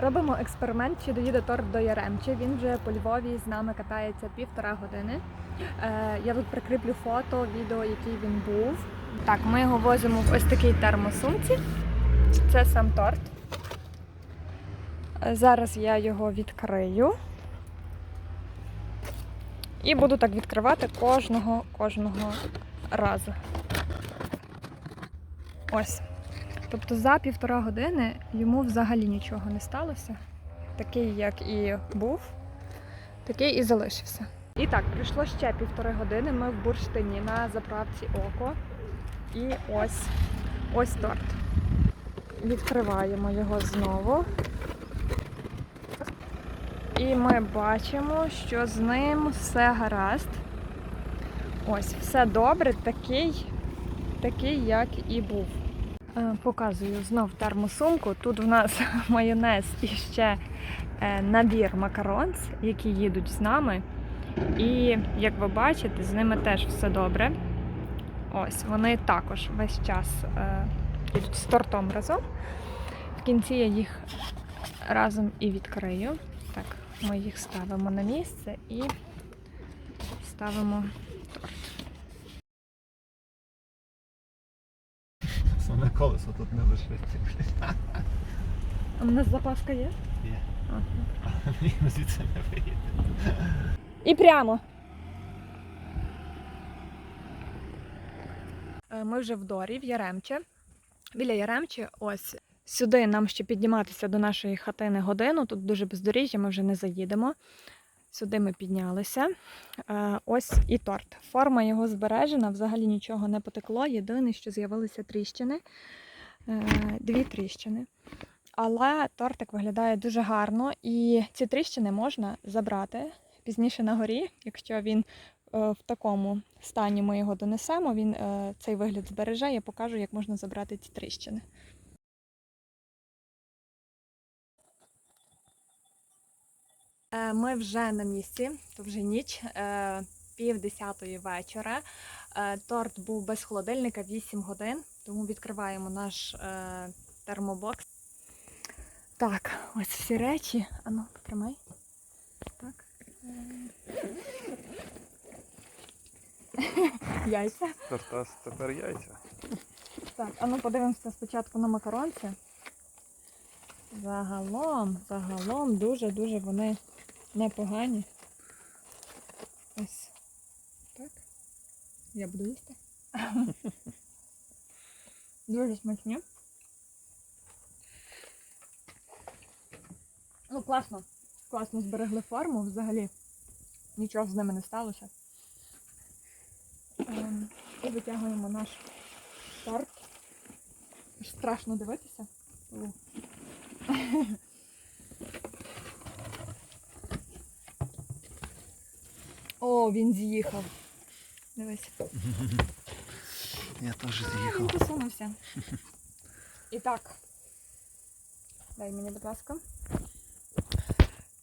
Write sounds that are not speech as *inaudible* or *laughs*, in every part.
Робимо експеримент, чи доїде торт до Яремчі. Він вже по Львові з нами катається півтора години. Е, Я тут прикріплю фото, відео, який він був. Так, ми його возимо в ось такій термосумці. Це сам торт. Е, Зараз я його відкрию. І буду так відкривати кожного кожного разу. Ось. Тобто за півтора години йому взагалі нічого не сталося. Такий, як і був, такий і залишився. І так, пройшло ще півтори години. Ми в бурштині на заправці око. І ось ось торт. Відкриваємо його знову. І ми бачимо, що з ним все гаразд. Ось, все добре, такий, такий, як і був. Е, Показую знов термосумку. Тут в нас *laughs* майонез і ще е, набір макаронс, які їдуть з нами. І як ви бачите, з ними теж все добре. Ось вони також весь час е, їдуть з тортом разом. В кінці я їх разом і відкрию. Так, ми їх ставимо на місце і ставимо торт. Колесо тут не лишить. А у нас запаска є? Є. А, Ми звідси не виїдемо. І прямо. Е, Ми вже в Дорі, в Яремче. Біля Яремче, ось сюди нам ще підніматися до нашої хатини годину. Тут дуже бездоріжжя, ми вже не заїдемо. Сюди ми піднялися. Е, Ось і торт. Форма його збережена, взагалі нічого не потекло. Єдине, що з'явилися тріщини, Е, дві тріщини. Але тортик виглядає дуже гарно, і ці тріщини можна забрати пізніше на горі, якщо він е, в такому стані ми його донесемо, він цей вигляд збереже, я покажу, як можна забрати ці тріщини. Ми вже на місці, то вже ніч, е, пів десятої вечора. Е, Торт був без холодильника 8 годин, тому відкриваємо наш е, термобокс. Так, ось всі речі. Ану, потримай. Так. *laughs* Яйця. Тортас тепер яйця. Так, а ну подивимося спочатку на макаронці. Загалом, загалом дуже-дуже вони непогані. Ось так. Я буду їсти. *laughs* Дуже смачні. Ну, класно. Класно зберегли форму взагалі. Нічого з ними не сталося. Ем, і витягуємо наш торт. Страшно дивитися. *laughs* О. Він з'їхав. Дивись. Я теж А, Він посунувся. І так. Дай мені, будь ласка.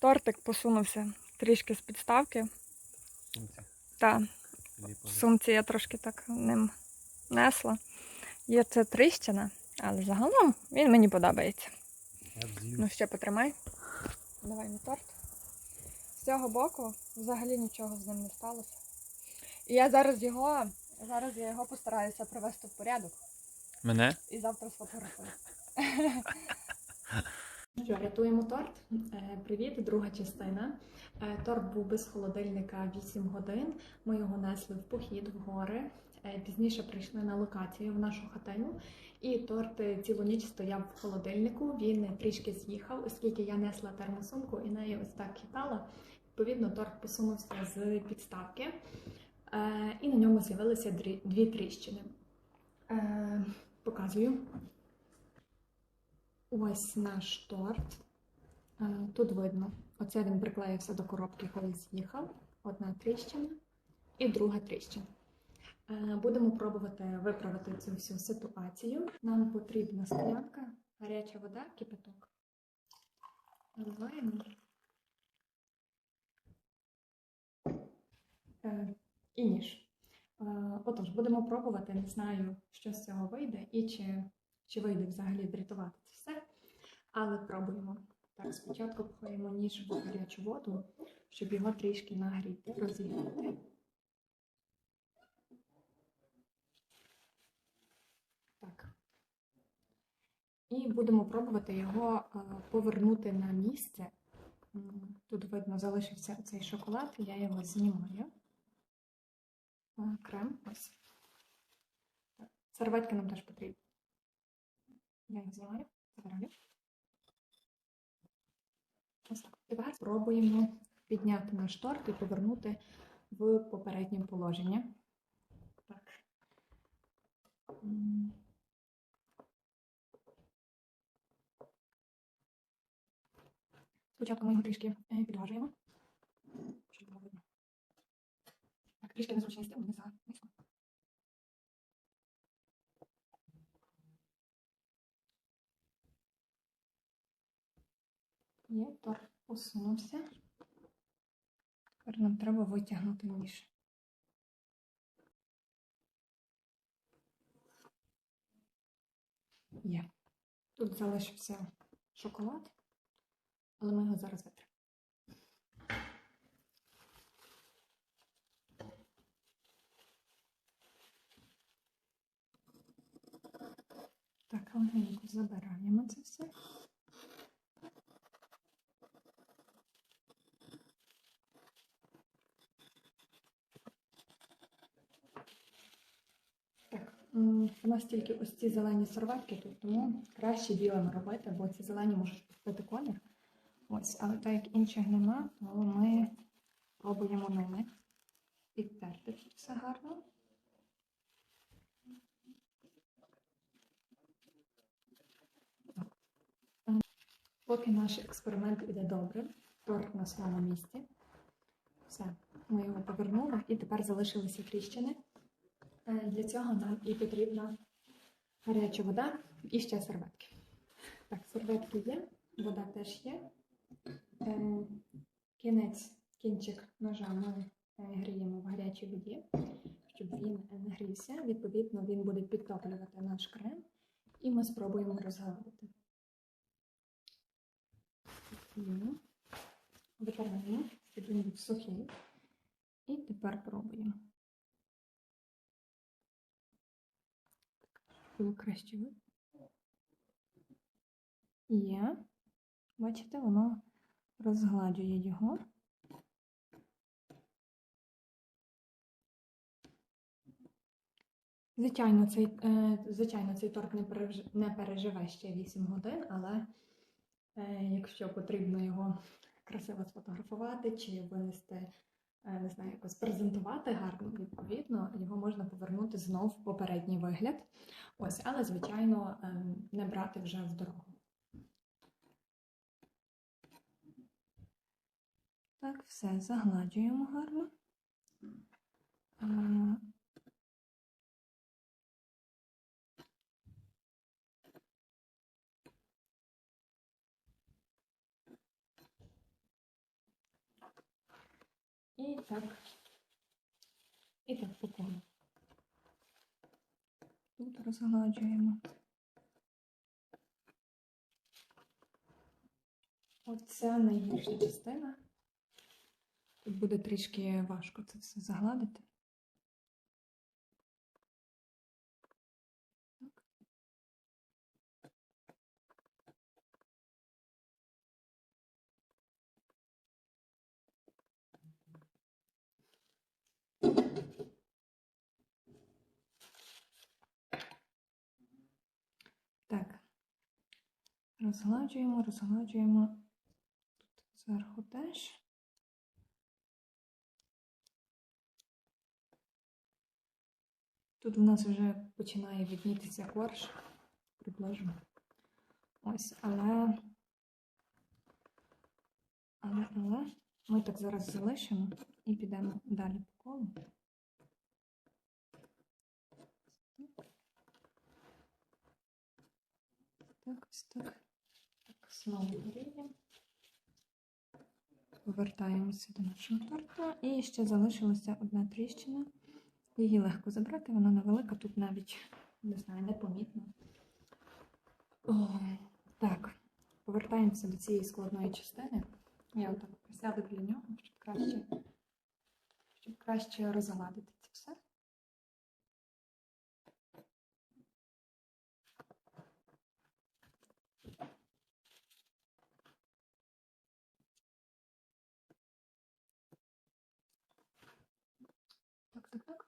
Тортик посунувся трішки з підставки. Та, в сумці я трошки так ним несла. Є це тріщина, але загалом він мені подобається. Я Ну ще потримай. Давай на торт. З цього боку взагалі нічого з ним не сталося. І я зараз його, зараз я його постараюся привести в порядок Мене? і завтра сфотографую. Що, рятуємо торт. Е, Привіт, друга частина. Е, Торт був без холодильника 8 годин. Ми його несли в похід в гори. Е, Пізніше прийшли на локацію в нашу хатину, і торт цілу ніч стояв в холодильнику. Він трішки з'їхав, оскільки я несла термосумку і нею ось так хитала. Відповідно, торт посунувся з підставки, е, і на ньому з'явилися дві тріщини. Е, Показую. Ось наш торт. Е, Тут видно, оце він приклеївся до коробки, коли з'їхав. Одна тріщина і друга тріщина. Будемо пробувати виправити цю всю ситуацію. Нам потрібна склянка, гаряча вода, кипяток. Наливаємо. І ніж. Е, Отож, будемо пробувати. Не знаю, що з цього вийде і чи, чи вийде взагалі врятувати це все. Але пробуємо. Так, спочатку пхаємо ніж в гарячу воду, щоб його трішки нагріти, розігріти. І будемо пробувати його е, повернути на місце. Тут видно, залишився цей шоколад, я його знімаю. Е, Крем ось. Серветки нам теж потрібні. Я їх знімаю, забираю. Ось так. Тепер спробуємо підняти наш торт і повернути в попереднє положення. Так. Спочатку ми його трішки е, підважуємо. Щоб було видно. Так, трішки незручний стил, не за низько. Є, торт посунувся. Тепер нам треба витягнути ніж. Є. Тут залишився шоколад, але ми його зараз витримо. Так, легенько забираємо це все. Так, у нас тільки ось ці зелені серветки тут, тому краще білими робити, бо ці зелені можуть пустити колір. Ось, але так як інших нема, то ми пробуємо ними підтерти все гарно. Поки наш експеримент іде добре, торт на своєму місці. Все, ми його повернули і тепер залишилися тріщини. Е, Для цього нам і потрібна гаряча вода і ще серветки. Так, серветки є, вода теж є. Е, Кінець, кінчик ножа ми е, гріємо в гарячій воді, щоб він нагрівся. Відповідно, він буде підтоплювати наш крем, і ми спробуємо розгладити. Витираємо, він був сухий. І тепер пробуємо. було краще. Є. Бачите, воно розгладжує його. Звичайно, цей, е, звичайно, цей торт не, переж- не переживе ще 8 годин, але якщо потрібно його красиво сфотографувати чи винести, е, не знаю, якось презентувати гарно, відповідно, його можна повернути знов в попередній вигляд. Ось, але, звичайно, ем, не брати вже в дорогу. Так, все, загладжуємо гарно. І так, і так по колу. Тут розгладжуємо. Оце найгірша частина. Тут буде трішки важко це все загладити. Так. Так. Розгладжуємо, розгладжуємо тут зверху теж. Тут у нас вже починає віднітися корж. Приближу. Ось, але. Але, але ми так зараз залишимо і підемо далі по колу. Так, ось так. Знову гріємо. Повертаємося до нашого торта. І ще залишилася одна тріщина. Її легко забрати, вона невелика, тут навіть, не знаю, непомітно. О, так, повертаємося до цієї складної частини. Я отак присяду біля нього, щоб краще, щоб краще розгладити це все. Так, так, так.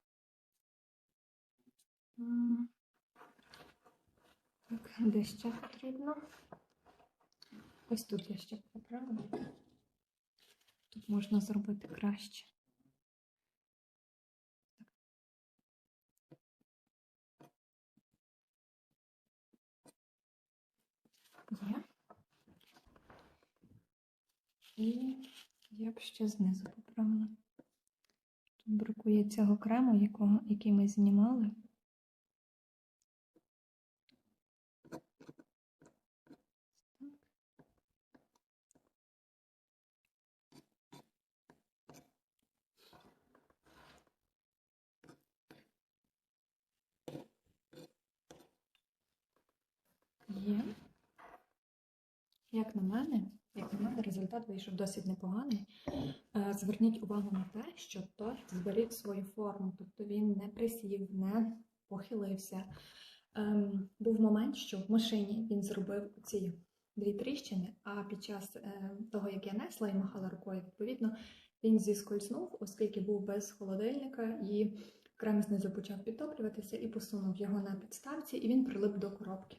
М. Так, де ще потрібно? Ось тут я ще поправлю. Тут можна зробити краще. Є. І я б ще знизу поправила. Тут бракує цього крему, якого, який ми знімали. Є. Як на мене, як на мене, результат вийшов досить непоганий. Е, Зверніть увагу на те, що торт зберіг свою форму, тобто він не присів, не похилився. Ем, був момент, що в машині він зробив ці дві тріщини, а під час е, того, як я несла і махала рукою, відповідно, він зіскользнув, оскільки був без холодильника, і крем знизу почав підтоплюватися і посунув його на підставці, і він прилип до коробки.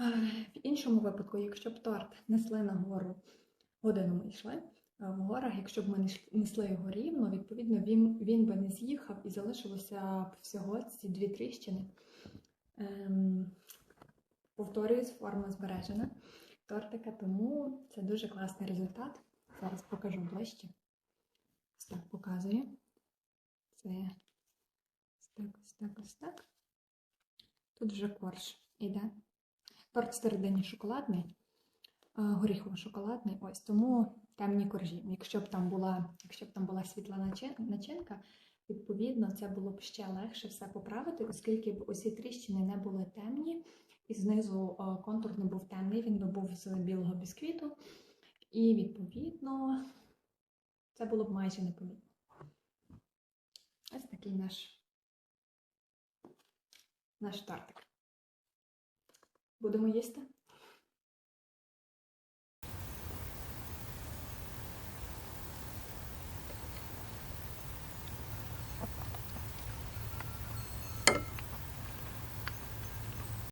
Е, В іншому випадку, якщо б торт несли на гору годину ми йшли, е, в горах, якщо б ми несли його рівно, відповідно він, він би не з'їхав і залишилося б всього ці дві тріщини. Ем, повторююсь, форма збережена тортика, тому це дуже класний результат. Зараз покажу ближче. Ось так показую. Це ось так, ось так, ось так. Тут вже корж іде. Торт всередині шоколадний, е, горіхово-шоколадний. Ось тому темні коржі. Якщо б там була, якщо б там була світла начинка, відповідно, це було б ще легше все поправити, оскільки б усі тріщини не були темні, і знизу е, контур не був темний, він би був з білого бісквіту. І відповідно це було б майже непомітно. Ось такий наш, наш тортик. Будемо їсти?